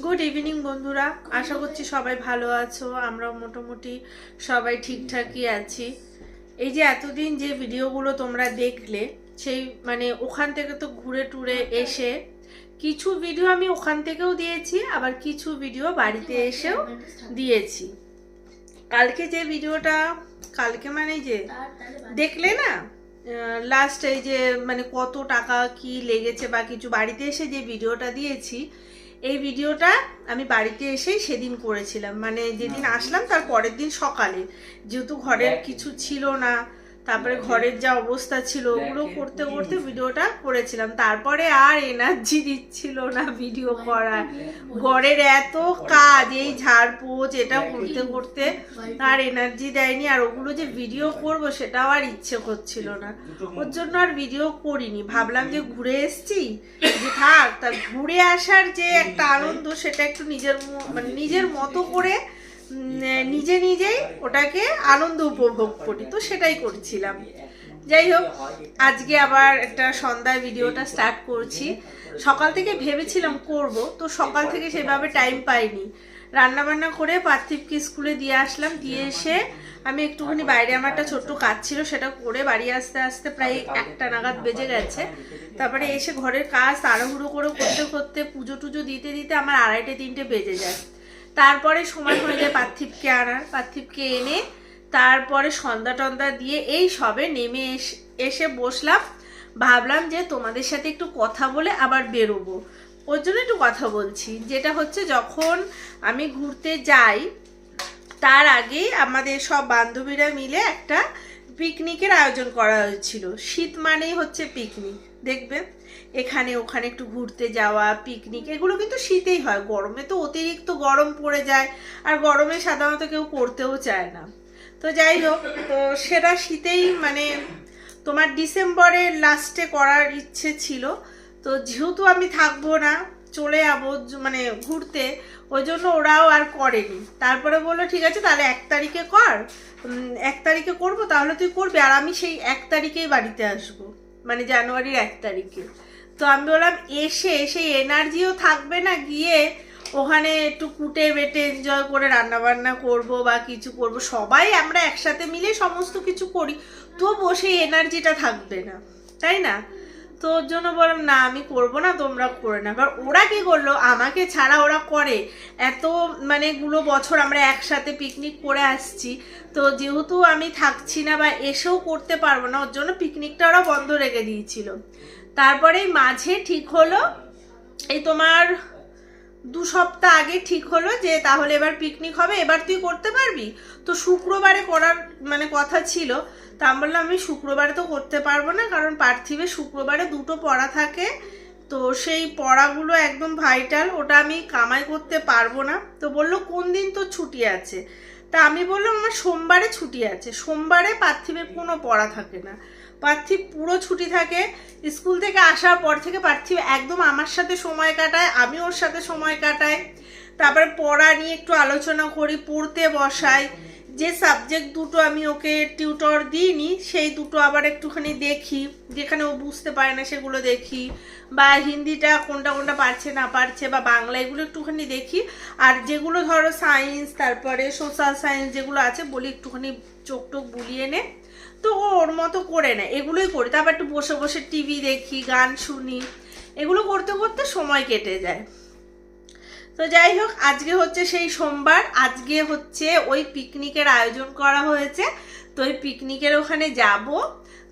Good evening বন্ধুরা। আশা করছি সবাই ভালো আছো। আমরা মোটামুটি সবাই ঠিকঠাকই আছি। এই যে এতদিন যে ভিডিওগুলো তোমরা দেখলে, সেই মানে ওখান থেকে তো ঘুরে টুরে এসে কিছু ভিডিও আমি ওখান থেকেও দিয়েছি, আবার কিছু ভিডিও বাড়িতে এসেও দিয়েছি। কালকে যে ভিডিওটা, কালকে মানে যে দেখলে না লাস্ট এই যে মানে কত টাকা কি লেগেছে বা কিছু বাড়িতে এসে যে ভিডিওটা দিয়েছি এই ভিডিওটা আমি বাড়িতে এসেই সেদিন করেছিলাম। মানে যেদিন আসলাম তার পরের দিন সকালে। যেহেতু ঘরের কিছু ছিল না তারপরে ঘরের যা অবস্থা ছিল ওগুলো করতে করতে ভিডিওটা করেছিলাম। তারপরে আর এনার্জি দিচ্ছিল না ভিডিও করার ঘরের এত কাজ এই ঝাড়পোছ এটা করতে করতে আর এনার্জি দেয়নি আর ওগুলো যে ভিডিও করব সেটাও আর ইচ্ছে করছিল না। ওর জন্য আর ভিডিও করিনি। ভাবলাম যে ঘুরে এসছি যে থাক তা ঘুরে আসার যে একটা আনন্দ সেটা একটু নিজের মানে নিজের মতো করে নিজে নিজেই ওটাকে আনন্দ উপভোগ করি, তো সেটাই করছিলাম। যাই হোক, আজকে আবার একটা সন্ধ্যায় ভিডিওটা স্টার্ট করছি। সকাল থেকে ভেবেছিলাম করব, তো সকাল থেকে সেভাবে টাইম পাইনি। রান্না বান্না করে পার্থিবকে স্কুলে দিয়ে আসলাম, দিয়ে এসে আমি একটুখানি বাইরে আমার একটা ছোট্ট কাজ ছিল, সেটা করে বাড়ি আসতে আসতে প্রায় একটা নাগাদ বেজে গেছে। তারপরে এসে ঘরের কাজ তাড়াহুড়ো করে করতে করতে পুজো টুজো দিতে দিতে আমার আড়াইটে, তিনটে বেজে যায়। তারপরে সময় হয়ে যায় পার্থিবকে আনার। পার্থিবকে এনে তারপরে সন্ধ্যা টন্দা দিয়ে এই সবে নেমে এস- বসলাম। ভাবলাম যে তোমাদের সাথে একটু কথা বলে আবার বেরোবো। ওর জন্য একটু কথা বলছি। যেটা হচ্ছে যখন আমি ঘুরতে যাই, তার আগে আমাদের সব বান্ধবীরা মিলে একটা পিকনিকের আয়োজন করা হয়েছিল। শীত মানেই হচ্ছে পিকনিক দেখবে। এখানে ওখানে একটু ঘুরতে যাওয়া পিকনিক এগুলো কিন্তু শীতেই হয়। গরমে তো অতিরিক্ত গরম পড়ে যায়, আর গরমে সাধারণত কেউ করতেও চায় না। তো যাই হোক, তো সেটা শীতেই মানে তোমার ডিসেম্বরের লাস্টে করার ইচ্ছে ছিল। তো যেহেতু আমি থাকব না, চলে যাব মানে ঘুরতে, ওই জন্য ওরাও আর করেনি। তারপরে বলল, ঠিক আছে, তাহলে এক তারিখে কর। এক তারিখে করব, তাহলে তুই করবি। আর আমি সেই এক তারিখেই বাড়িতে আসব। মানে জানুয়ারির এক তারিখে। তো আমি বললাম, এসে সেই এনার্জিও থাকবে না গিয়ে ওখানে একটু কুটে বেটে এনজয় করে রান্না বান্না করব বা কিছু করব। সবাই আমরা একসাথে মিলে সমস্ত কিছু করি, তবুও সেই এনার্জিটা থাকবে না। তাই না? তো ওর জন্য বললাম, না, আমি করব না, তোমরা করে না এবার ওরা কি করল? আমাকে ছাড়া ওরা করে। এত মানে গুলো বছর আমরা একসাথে পিকনিক করে আসছি। তো যেহেতু আমি থাকছি না বা এসেও করতে পারব না, ওর জন্য পিকনিকটা ওরা বন্ধ রেখে দিয়েছিল। তারপরে মাঝে ঠিক হলো, এই তোমার দু সপ্তাহ আগে ঠিক হলো যে, তাহলে এবার পিকনিক হবে, এবার তুই করতে পারবি? তো শুক্রবারে করার মানে কথা ছিল। তা আমি বললাম, আমি শুক্রবারে তো করতে পারব না, কারণ পার্থিবে শুক্রবারে দুটো পড়া থাকে। তো সেই পড়াগুলো একদম ভাইটাল ওটা আমি কামাই করতে পারব না। তো বলল, কোন দিন তো ছুটি আছে? তা আমি বললাম, আমার সোমবারে ছুটি আছে। সোমবারে পার্থিবের কোনো পড়া থাকে না। পার্থিব পুরো ছুটি থাকে। স্কুল থেকে আসার পর থেকে পার্থিব একদম আমার সাথে সময় কাটায়, আমি ওর সাথে সময় কাটাই। তারপরে পড়া নিয়ে একটু আলোচনা করি, পড়তে বসাই। যে সাবজেক্ট দুটো আমি ওকে টিউটর দিইনি, সেই দুটো আবার একটুখানি দেখি। যেখানে ও বুঝতে পারে না সেগুলো দেখি। বা হিন্দিটা কোনটা কোনটা পারছে না পারছে বা বাংলা এগুলো একটুখানি দেখি। আর যেগুলো ধরো সায়েন্স তারপরে সোশ্যাল সায়েন্স যেগুলো আছে, বলি একটুখানি চোখ টোক বুলিয়ে নে। তো ও ওর মতো করে নেয়। এগুলোই করি। তারপর একটু বসে বসে টিভি দেখি, গান শুনি। এগুলো করতে করতে সময় কেটে যায়। তো যাই হোক আজকে হচ্ছে সেই সোমবার। আজকে হচ্ছে ওই পিকনিকের আয়োজন করা হয়েছে। তো ওই পিকনিকের ওখানে যাব।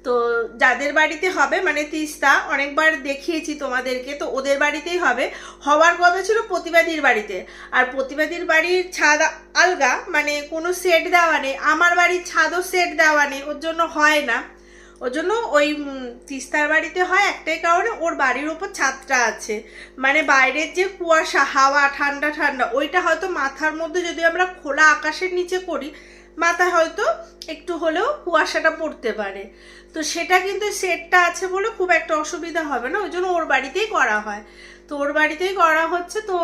তো যাদের বাড়িতে হবে মানে তিস্তা, অনেকবার দেখিয়েছি তোমাদেরকে, তো ওদের বাড়িতেই হবে। হওয়ার কথা ছিল প্রতিবাদীর বাড়িতে। আর প্রতিবাদীর বাড়ির ছাদ আলগা মানে কোনো সেট দেওয়া নেই। আমার বাড়ির ছাদও সেট দেওয়া নেই, ওর জন্য হয় না। ওর জন্য ওই তিস্তার বাড়িতে হয় একটাই কারণে ওর বাড়ির ওপর ছাদটা আছে। মানে বাইরের যে কুয়াশা, হাওয়া, ঠান্ডা ঠান্ডা, ওইটা হয়তো মাথার মধ্যে যদি আমরা খোলা আকাশের নিচে করি, মাথায় হয়তো একটু হলেও কুয়াশাটা পড়তে পারে। তো সেটা কিন্তু সেটটা আছে বলে খুব একটা অসুবিধা হবে না, ওই জন্য ওর বাড়িতেই করা হয়। তো ওর বাড়িতেই করা হচ্ছে, তো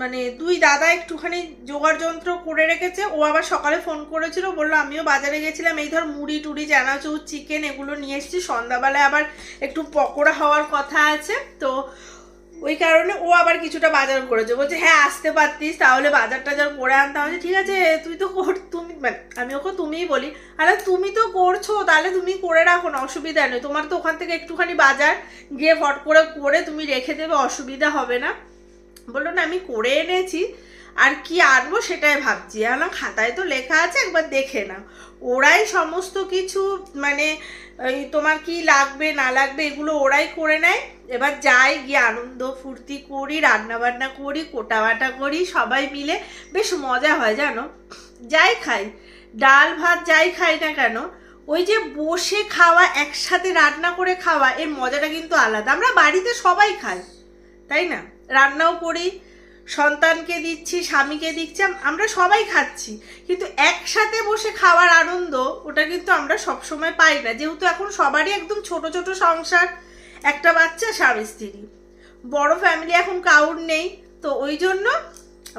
মানে দুই দাদা একটুখানি জোগাড় যন্ত্র করে রেখেছে। ও আবার সকালে ফোন করেছিল, বলল, আমিও বাজারে গেছিলাম, এই ধর মুড়ি টুড়ি চানাচুর চিকেন এগুলো নিয়ে এসেছি। সন্ধ্যাবেলায় আবার একটু পকোড়া হওয়ার কথা আছে। তো ওই কারণে ও আবার কিছুটা বাজার করেছে। বলছে হ্যাঁ আসতে পারতিস, তাহলে বাজার টাজার করে আনতে হবে। ঠিক আছে, তুই তো কর, তুমি মানে আমি ওকে তুমিই বলি। আরে, তুমি তো করছ, তাহলে তুমি করে রাখো, না, অসুবিধা নেই। তোমার তো ওখান থেকে একটুখানি বাজার গিয়ে ফট করে করে তুমি রেখে দেবে, অসুবিধা হবে না। বলল, না, আমি করে এনেছি। আর কি আনব সেটাই ভাবছি। আমার খাতায় তো লেখা আছে, একবার দেখে নাও। ওরাই সমস্ত কিছু মানে তোমার কি লাগবে, না লাগবে, এগুলো ওরাই করে নেয়। এবার যাই, গিয়ে আনন্দ ফুর্তি করি রান্না বান্না করি কোটা বাটা করি, সবাই মিলে। বেশ মজা হয়, জানো? যাই খাই। ডাল ভাত যাই খাই না কেন, ওই যে বসে খাওয়া, একসাথে রান্না করে খাওয়া, এর মজাটা কিন্তু আলাদা। আমরা বাড়িতে সবাই খাই, তাই না? রান্নাও করি, সন্তানকে দিচ্ছি, স্বামীকে দিচ্ছি আমরা সবাই খাচ্ছি। কিন্তু একসাথে বসে খাওয়ার আনন্দ, ওটা কিন্তু আমরা সবসময় পাই না। যেহেতু এখন সবারই একদম ছোট ছোট সংসার, একটা বাচ্চা, স্বামী, স্ত্রী। বড় ফ্যামিলি এখন কাউর নেই, তো ওই জন্য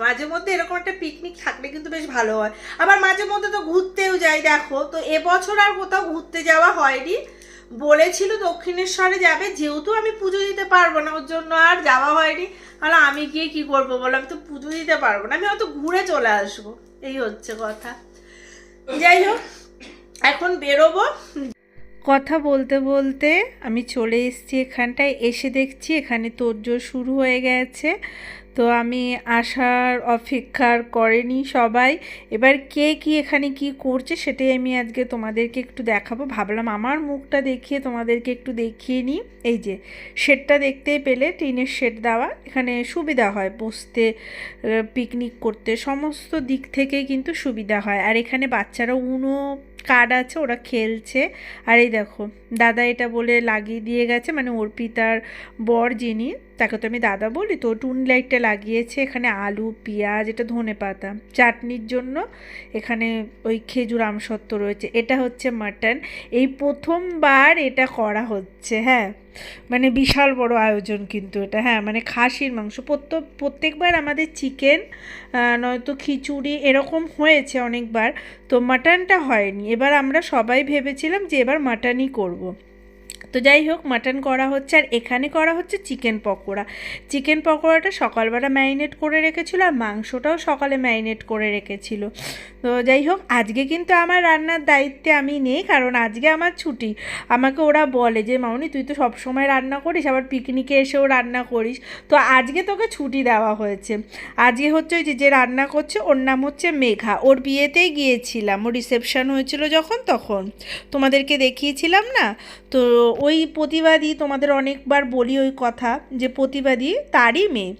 মাঝে মধ্যে এরকম একটা পিকনিক থাকলে কিন্তু বেশ ভালো হয়। আবার মাঝে মধ্যে তো ঘুরতেও যাই, দেখো। তো এবছর আর কোথাও ঘুরতে যাওয়া হয়নি। বলেছিল দক্ষিণেশ্বরে যাবে, যেহেতু আমি পুজো দিতে পারব না, ওর জন্য আর যাওয়া হয়নি। আর আমি গিয়ে কি করব বললাম তো পুজো দিতে পারব না, আমি হয়তো ঘুরে চলে আসব। এই হচ্ছে কথা। যাই হোক, এখন বেরোবো। কথা বলতে বলতে আমি চলে এসেছি এখানটায়, এসে দেখছি এখানে তোড়জোড় শুরু হয়ে গেছে। তো আমি আসার অপেক্ষার করেনি সবাই। এবার কে কি এখানে কি করছে সেটাই আমি আজকে তোমাদেরকে একটু দেখাবো। ভাবলাম আমার মুখটা দেখিয়ে তোমাদেরকে একটু দেখিয়ে নিই। এই যে শেডটা দেখতেই পেলে, টিনের শেড দেওয়া। এখানে সুবিধা হয় বসতে পিকনিক করতে, সমস্ত দিক থেকেই কিন্তু সুবিধা হয়। আর এখানে বাচ্চারা উনো কার্ড আছে, ওরা খেলছে। আর এই দেখো দাদা এটা বলে লাগিয়ে দিয়ে গেছে মানে অর্পিতার বর যিনি, তাকে তো আমি দাদা বলি, তো টুন লাইটটা লাগিয়েছে, এখানে আলু, পেঁয়াজ, এটা ধনে পাতা, চাটনির জন্য এখানে ওই খেজুর আমসত্ত্ব রয়েছে, এটা হচ্ছে মাটন, এই প্রথমবার এটা করা হচ্ছে হ্যাঁ মানে বিশাল বড় আয়োজন কিন্তু এটা হ্যাঁ মানে খাসির মাংস প্রত্যেক প্রত্যেকবার আমাদের চিকেন নয়তো খিচুড়ি এরকম হয়েছে অনেকবার, তো মাটনটা হয়নি, এবার আমরা সবাই ভেবেছিলাম যে এবার মাটনই করব। তো যাই হোক মাটন করা হচ্ছে আর এখানে করা হচ্ছে চিকেন পকোড়া। চিকেন পকোড়াটা সকালবেলা ম্যারিনেট করে রেখেছিল আর মাংসটাও সকালে ম্যারিনেট করে রেখেছিল। তো যাই হোক, আজকে কিন্তু আমার রান্নার দায়িত্বে আমি নেই, কারণ আজকে আমার ছুটি। আমাকে ওরা বলে যে মামনি তুই তো সব সময় রান্না করিস, আবার পিকনিকে এসেও রান্না করিস। তো আজকে তোকে ছুটি দেওয়া হয়েছে। আজকে হচ্ছে ওই যে যে রান্না করছে, ওর নাম হচ্ছে মেঘা। ওর বিয়েতেই গিয়েছিলাম। ওর রিসেপশন হয়েছিল যখন, তখন। তোমাদেরকে দেখিয়েছিলাম না? তো ওই প্রতিবাদী তোমাদের অনেকবার বলি ওই কথা যে প্রতিবাদী তারই মেয়ে।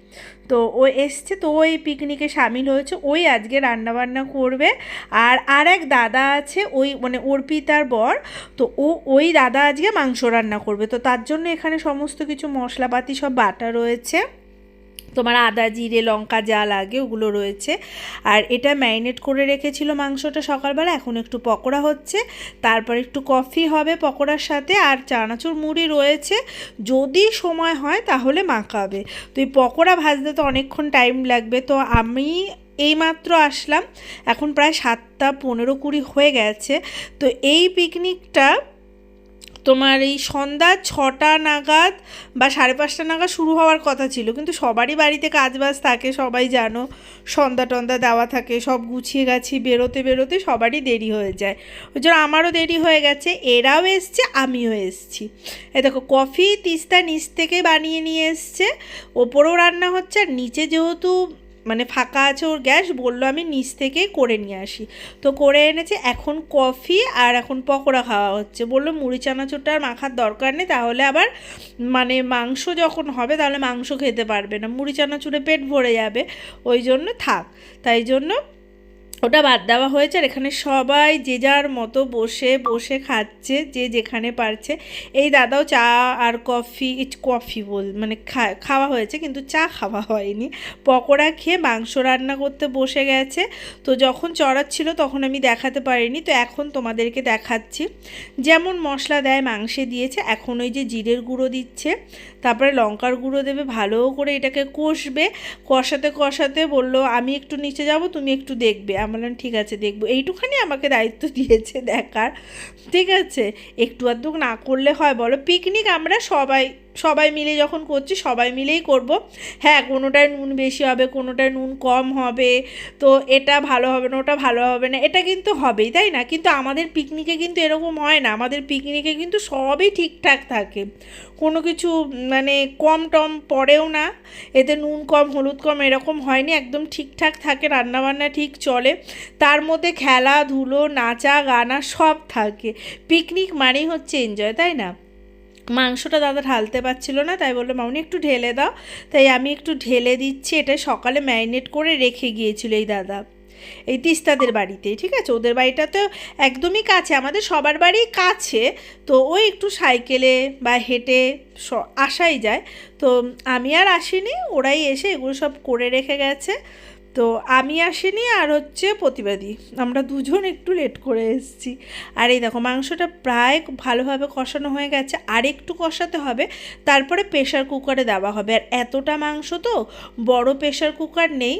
তো ও এসছে, তো ওই পিকনিকে সামিল হয়েছে, ওই আজকে রান্নাবান্না করবে। আর আর এক দাদা আছে, ওই মানে অর্পিতার বর, তো ও ওই দাদা আজকে মাংস রান্না করবে। তো তার জন্য এখানে সমস্ত কিছু মশলাপাতি সব বাটা রয়েছে। তোমার আদা, জিরে, লঙ্কা যা লাগে ওগুলো রয়েছে। আর এটা ম্যারিনেট করে রেখেছিল মাংসটা সকালবেলা, এখন একটু পকোড়া হচ্ছে। তারপর একটু কফি হবে পকোড়ার সাথে, আর চানাচুর মুড়ি রয়েছে। যদি সময় হয় তাহলে মাখাবে। তো এই পকোড়া ভাজতে তো অনেকক্ষণ টাইম লাগবে। তো আমি এইমাত্র আসলাম, এখন প্রায় সাতটা পনেরো কুড়ি হয়ে গেছে। তো এই পিকনিকটা তোমার এই সন্ধ্যা ছটা নাগাদ বা সাড়ে পাঁচটা নাগাদ শুরু হওয়ার কথা ছিল, কিন্তু সবারই বাড়িতে কাজবাজ থাকে, সবাই জানো। সন্ধ্যা টন্দা দেওয়া থাকে, সব গুছিয়ে গাছি, বেরোতে বেরোতে সবারই দেরি হয়ে যায়। ওই জন্য আমারও দেরি হয়ে গেছে, এরাও এসছে, আমিও এসছি। এ দেখো, কফি তিস্তা নিচ থেকে বানিয়ে নিয়ে এসছে। ওপরেও রান্না হচ্ছে, আর নিচে যেহেতু মানে ফাঁকা আছে ওর গ্যাস, বলল আমি নিচ থেকে করে নিয়ে আসি। তো করে এনেছে, এখন কফি আর এখন পকোড়া খাওয়া হচ্ছে। বলল মুড়ি, চানাচুরটা আর মাখার দরকার নেই, তাহলে আবার মানে মাংস যখন হবে, তাহলে মাংস খেতে পারবে না। মুড়ি, চানাচুরে পেট ভরে যাবে, ওই জন্য থাক। তাই জন্য ওটা বাদ দেওয়া হয়েছে আর এখানে সবাই যে যার মতো বসে বসে খাচ্ছে, যে যেখানে পারছে। এই দাদাও চা আর কফি, ইট কফি বল মানে খাওয়া হয়েছে কিন্তু চা খাওয়া হয়নি। পকোড়া খেয়ে মাংস রান্না করতে বসে গেছে। তো যখন চড়াচ্ছিল তখন আমি দেখাতে পারিনি। তো এখন তোমাদেরকে দেখাচ্ছি। যেমন মশলা দেয়, মাংসে দিয়েছে। এখন ওই যে জিরের গুঁড়ো দিচ্ছে। তারপরে লঙ্কার গুঁড়ো দেবে ভালো করে এটাকে কষবে। কষাতে কষাতে বলল, আমি একটু নিচে যাব, তুমি একটু দেখবে। আমি বললাম, ঠিক আছে, দেখব। এইটুখানি আমাকে দায়িত্ব দিয়েছে দেখার। ঠিক আছে, একটু আধটু না করলে হয়, বলো। পিকনিক আমরা সবাই সবাই মিলে যখন করছি, সবাই মিলেই করব। হ্যাঁ কোনোটায় নুন বেশি হবে, কোনোটায় নুন কম হবে, তো এটা ভালো হবে না, ওটা ভালো হবে না, এটা কিন্তু হবেই, তাই না? কিন্তু আমাদের পিকনিকে কিন্তু এরকম হয় না, আমাদের পিকনিকে কিন্তু সবই ঠিকঠাক থাকে। কোনো কিছু মানে কম টম পড়েও না, এতে নুন কম, হলুদ কম এরকম হয়নি, একদম ঠিকঠাক থাকে, রান্নাবান্না ঠিক চলে। তার মধ্যে খেলাধুলো নাচা, গানা সব থাকে। পিকনিক মানেই হচ্ছে এনজয় তাই না? মাংসটা দাদা ঢালতে পারছিল না, তাই বলল মামনি একটু ঢেলে দাও। তাই আমি একটু ঢেলে দিচ্ছি, এটা সকালে ম্যারিনেট করে রেখে গিয়েছিল এই দাদা, এই তিস্তাদের বাড়িতে, ঠিক আছে? ওদের বাড়িটা তো একদমই কাছে, আমাদের সবার বাড়ি কাছে, তো ওই একটু সাইকেলে বা হেঁটে আসাই যায়, তো আমি আর আসিনি, ওরাই এসে এগুলো সব করে রেখে গেছে তো আমি আসিনি আর হচ্ছে প্রতিবাদী। আমরা দুজন একটু লেট করে এসেছি। আর এই দেখো, মাংসটা প্রায় ভালোভাবে কষানো হয়ে গেছে। আর একটু কষাতে হবে, তারপরে প্রেশার কুকারে দেওয়া হবে। আর এতটা মাংস তো বড় প্রেশার কুকার নেই।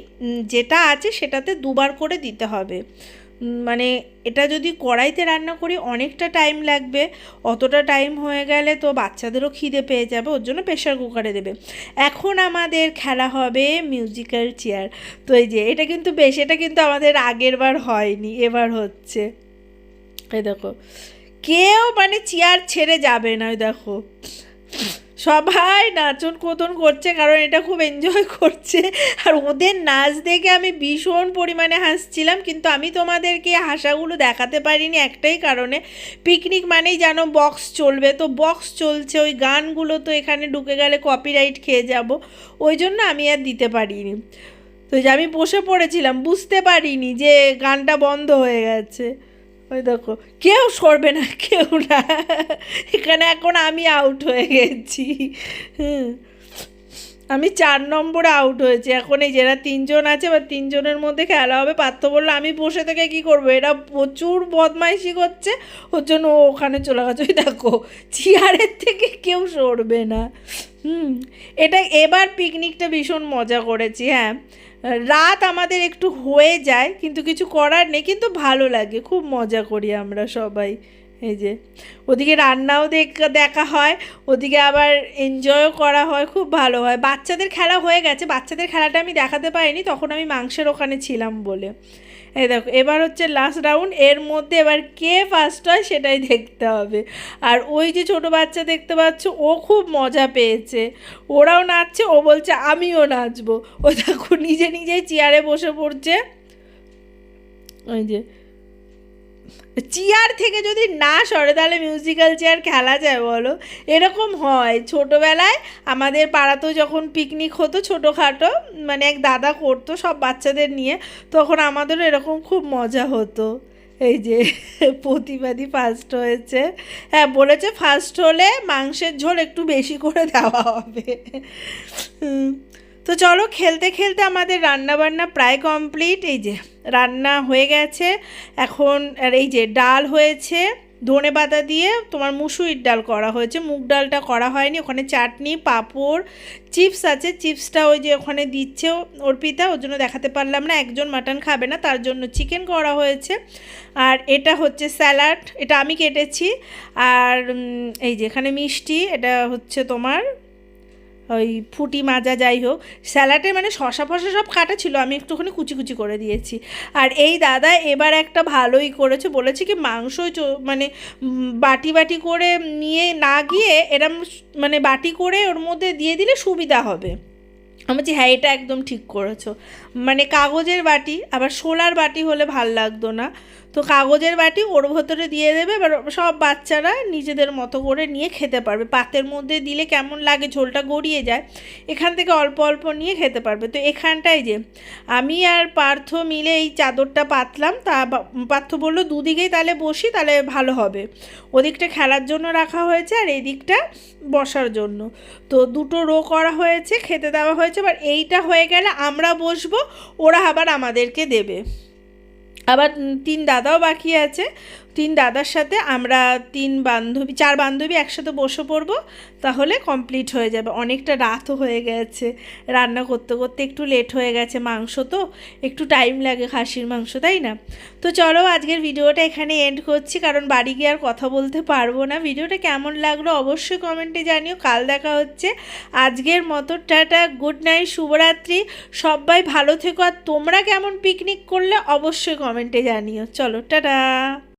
যেটা আছে সেটাতে দুবার করে দিতে হবে। মানে এটা যদি কড়াইতে রান্না করি, অনেকটা টাইম লাগবে। অতটা টাইম হয়ে গেলে তো বাচ্চাদেরও খিদে পেয়ে যাবে, ওর জন্য প্রেশার কুকারে দেবে। এখন আমাদের খেলা হবে মিউজিক্যাল চেয়ার তো এই যে, এটা কিন্তু বেশ, এটা কিন্তু আমাদের আগের বার হয়নি, এবার হচ্ছে। এই দেখো, কেউ মানে চেয়ার ছেড়ে যাবে না, ওই দেখো। সবাই নাচন কোতন করছে, কারণ এটা খুব এনজয় করছে। আর ওদের নাচ দেখে আমি ভীষণ পরিমাণে হাসছিলাম, কিন্তু আমি তোমাদেরকে হাসাগুলো দেখাতে পারিনি একটাই কারণে। পিকনিক মানেই যেন বক্স চলবে। তো বক্স চলছে, ওই গানগুলো তো এখানে ঢুকে গেলে কপিরাইট খেয়ে যাব। ওই জন্য আমি আর দিতে পারিনি। তো যে আমি বসে পড়েছিলাম, বুঝতে পারিনি যে গানটা বন্ধ হয়ে গেছে। ওই দেখো, কেউ সরবে না, কেউ না। এখানে এখন আমি আউট হয়ে গেছি। হুম। আমি চার নম্বরে আউট হয়েছি। এখন এই যারা তিনজন আছে বা তিনজনের মধ্যে খেলা হবে। পার্থ বলল, আমি বসে থেকে কি করব? এরা প্রচুর বদমাইশি করছে। ওর জন্য ও ওখানে চলে গেছে। ওই দেখো, চেয়ারের থেকে কেউ সরবে না। হুম। এটা এবার পিকনিকটা ভীষণ মজা করেছি হ্যাঁ। রাত আমাদের একটু হয়ে যায়, কিন্তু কিছু করার নেই, কিন্তু ভালো লাগে, খুব মজা করি আমরা সবাই। এই যে, ওদিকে রান্নাও দেখ- হয়, ওদিকে আবার এনজয়ও করা হয়, খুব ভালো হয়। বাচ্চাদের খেলা হয়ে গেছে, বাচ্চাদের খেলাটা আমি দেখাতে পারিনি, তখন আমি মাংসের ওখানে ছিলাম বলে। এই দেখো, এবার হচ্ছে লাস্ট রাউন্ড এর মধ্যে এবার কে ফার্স্ট হয় সেটাই দেখতে হবে। আর ওই যে ছোট বাচ্চা দেখতে পাচ্ছ, ও খুব মজা পেয়েছে। ওরাও নাচছে, ও বলছে, আমিও নাচবো। ও দেখো, নিজে নিজেই চেয়ারে বসে পড়ছে। ওই যে চেয়ার থেকে যদি না সরে, তাহলে মিউজিক্যাল চেয়ার খেলা যায় বলো। এরকম হয়। ছোটোবেলায় আমাদের পাড়াতেও যখন পিকনিক হতো ছোটোখাটো মানে এক দাদা করতো সব বাচ্চাদের নিয়ে, তখন আমাদেরও এরকম খুব মজা হতো। এই যে প্রতিবাদী ফার্স্ট হয়েছে। হ্যাঁ বলেছে ফার্স্ট হলে মাংসের ঝোল একটু বেশি করে দেওয়া হবে। তো চলো খেলতে খেলতে আমাদের রান্না বান্না প্রায় কমপ্লিট। এই যে রান্না হয়ে গেছে। এখন আর এই যে ডাল হয়েছে, ধনে পাতা দিয়ে তোমার মুসুরির ডাল করা হয়েছে। মুগ ডালটা করা হয়নি, ওখানে চাটনি, পাঁপড়, চিপস আছে। চিপসটা ওই যে ওখানে দিচ্ছে অর্পিতা, ওর জন্য দেখাতে পারলাম না। একজন মাটন খাবে না, তার জন্য চিকেন করা হয়েছে। আর এটা হচ্ছে স্যালাড, এটা আমি কেটেছি। আর এই যে এখানে মিষ্টি, এটা হচ্ছে তোমার ওই ফুটি মাজা যাই হোক স্যালাডে মানে শশা ফশা সব কাটা ছিল, আমি একটুখানি কুচি কুচি করে দিয়েছি। আর এই দাদা এবার একটা ভালোই করেছে, বলেছে কি মাংস মানে বাটি বাটি করে নিয়ে না গিয়ে এরম মানে বাটি করে ওর মধ্যে দিয়ে দিলে সুবিধা হবে। আমি বলছি হ্যাঁ এটা একদম ঠিক করেছ। মানে কাগজের বাটি, আবার সোলার বাটি হলে ভালো লাগতো না। তো কাগজের বাটি ওর ভেতরে দিয়ে দেবে, এবার সব বাচ্চারা নিজেদের মতো করে নিয়ে খেতে পারবে। পাতের মধ্যে দিলে কেমন লাগে ঝোলটা গড়িয়ে যায়, এখান থেকে অল্প অল্প নিয়ে খেতে পারবে। তো এখানটায় যে আমি আর পার্থ মিলে এই চাদরটা পাতলাম, তা পার্থ বলল, দুদিকেই তাহলে বসি, তাহলে ভালো হবে। ওদিকটা খেলার জন্য রাখা হয়েছে আর এই দিকটা বসার জন্য। তো দুটো রো করা হয়েছে, খেতে দেওয়া হয়েছে, এবার এইটা হয়ে গেলে আমরা বসবো, ওরা আবার আমাদেরকে দেবে। আবার তিন দাদাও বাকি আছে। তিন দাদার সাথে আমরা তিন বান্ধবী, চার বান্ধবী একসাথে বসে পড়ব, তাহলে কমপ্লিট হয়ে যাবে। অনেকটা রাতও হয়ে গেছে। রান্না করতে করতে একটু লেট হয়ে গেছে মাংস তো, একটু টাইম লাগে খাসির মাংস, তাই না? তো চলো আজকের ভিডিওটা এখানে এন্ড করছি, কারণ বাড়ি গিয়ে আর কথা বলতে পারব না। ভিডিওটা কেমন লাগল অবশ্যই কমেন্টে জানিও। কাল দেখা হচ্ছে। আজকের মতো টাটা গুড নাইট শুভরাত্রি। সবাই ভালো থেকো। আর তোমরা কেমন পিকনিক করলে অবশ্যই কমেন্টে জানিও। চলো, টাটা।